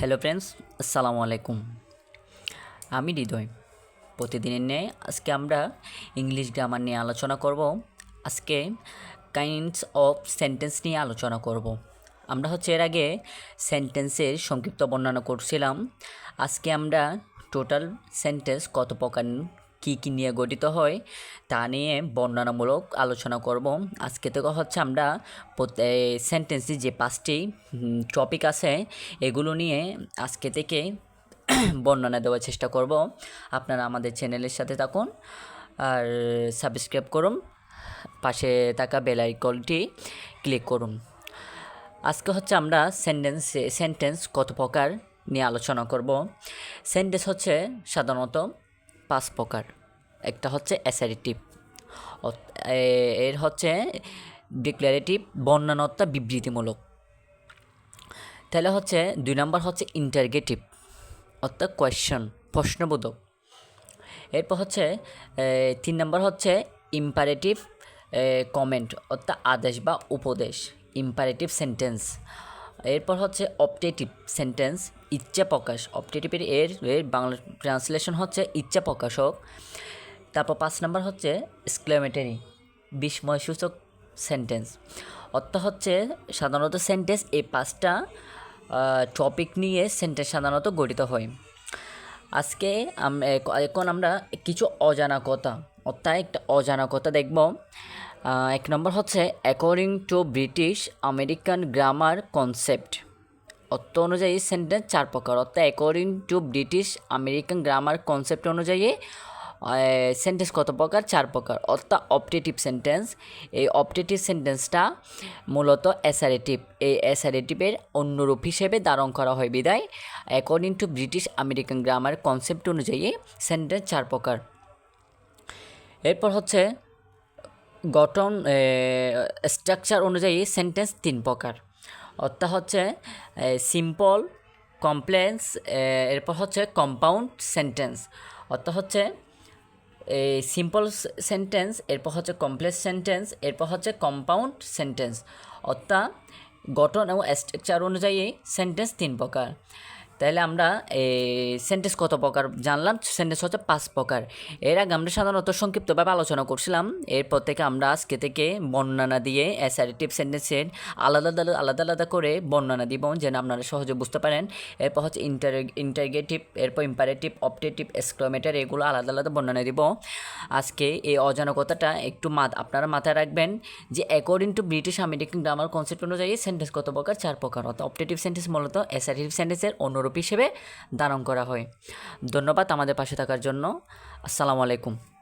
Hello friends আসসালামু আলাইকুম আমি হৃদয়। প্রতিদিনের ন্যায় আজকে আমরা ইংলিশ গ্রামার নিয়ে আলোচনা করব। আজকে কাইন্ডস অফ সেন্টেন্স নিয়ে আলোচনা করব। আমরা হচ্ছে এর আগে সেন্টেন্সের সংক্ষিপ্ত বর্ণনা করছিলাম। আজকে আমরা টোটাল সেন্টেন্স কত প্রকার কী কী নিয়ে গঠিত হয়, তা নিয়ে বর্ণনামূলক আলোচনা করব। আজকে থেকে হচ্ছে আমরা সেন্টেন্সে যে পাঁচটি টপিক আছে, এগুলো নিয়ে আজকে থেকে বর্ণনা দেওয়ার চেষ্টা করব। আপনারা আমাদের চ্যানেলের সাথে থাকুন আর সাবস্ক্রাইব করুন, পাশে থাকা বেল আইকনটি ক্লিক করুন। আজকে হচ্ছে আমরা সেন্টেন্স সেন্টেন্স কত প্রকার নিয়ে আলোচনা করব। সেন্টেন্স হচ্ছে সাধারণত পাঁচ প্রকার। একটা হচ্ছে অ্যাসারেটিভ এর হচ্ছে ডিক্লারেটিভ বর্ণনাত্মা বিবৃতিমূলক। তাহলে হচ্ছে দুই নম্বর হচ্ছে ইন্টারগেটিভ, অর্থাৎ কোয়েশ্চন, প্রশ্নবোধক। এরপর হচ্ছে তিন নম্বর হচ্ছে ইম্পারেটিভ কমেন্ট, অর্থাৎ আদেশ বা উপদেশ, ইম্পারেটিভ সেন্টেন্স। এরপর হচ্ছে অপটেটিভ সেন্টেন্স ইচ্ছা প্রকাশ অপটেটিভের এর এর বাংলা ট্রান্সলেশন হচ্ছে ইচ্ছা প্রকাশক। তারপর পাঁচ নম্বর হচ্ছে স্ক্লেমেটারি বিস্ময়সূচক সেন্টেন্স অর্থ হচ্ছে সাধারণত সেন্টেন্স এই পাঁচটা টপিক নিয়ে সেন্টেন্স সাধারণত গঠিত হয়। আজকে এখন আমরা কিছু অজানা কথা, অর্থাৎ একটা অজানা কথা দেখব। এক নম্বর হচ্ছে according to British American grammar concept অর্থ অনুযায়ী সেন্টেন্স চার প্রকার। অর্থাৎ according to British American grammar concept অনুযায়ী সেন্টেন্স কত প্রকার? চার প্রকার। অর্থাৎ অপটেটিভ সেন্টেন্স এই অপটেটিভ সেন্টেন্সটা মূলত অ্যাসারেটিভ এই অ্যাসারেটিভের অন্যরূপ হিসেবে ধারণ করা হয় বিদায়। According to British American grammar concept অনুযায়ী সেন্টেন্স চার প্রকার। এরপর হচ্ছে গঠন স্ট্রাকচার অনুযায়ী সেন্টেন্স তিন প্রকার। অর্থাৎ হচ্ছে সিম্পল কমপ্লেন্স এরপর হচ্ছে কম্পাউন্ড সেন্টেন্স অর্থাৎ হচ্ছে এই সিম্পল সেন্টেন্স এরপর হচ্ছে কমপ্লেক্স সেন্টেন্স এরপর হচ্ছে কম্পাউন্ড সেন্টেন্স অর্থাৎ গঠন এবং স্ট্রাকচার অনুযায়ী সেন্টেন্স তিন প্রকার। তাহলে আমরা সেন্টেন্স কত প্রকার জানলাম? সেন্টেন্স হচ্ছে পাঁচ প্রকার। এর আগে আমরা সাধারণত সংক্ষিপ্তভাবে আলোচনা করছিলাম। এরপর থেকে আমরা আজকে থেকে বর্ণনা দিয়ে অ্যাসারেটিভ সেন্টেন্সের আলাদা আলাদা আলাদা আলাদা করে বর্ণনা দিব যেন আপনারা সহজে বুঝতে পারেন। এরপর হচ্ছে ইন্টার ইন্টারগেটিভ এরপর ইম্পারেটিভ অপটেটিভ এক্সক্লোমেটার এগুলো আলাদা আলাদা বর্ণনা দিব। আজকে এই অজানা কথাটা একটু মাত আপনারা মাথায় রাখবেন যে according to British American grammar concept অনুযায়ী সেন্টেন্স কত প্রকার? চার প্রকার। অর্থাৎ অপটেটিভ সেন্টেন্স মূলত অ্যাসারেটিভ সেন্টেন্সের অনুরূপ হিসেবে ধারণ করা হয়। ধন্যবাদ আমাদের পাশে থাকার জন্য। আসসালামু আলাইকুম।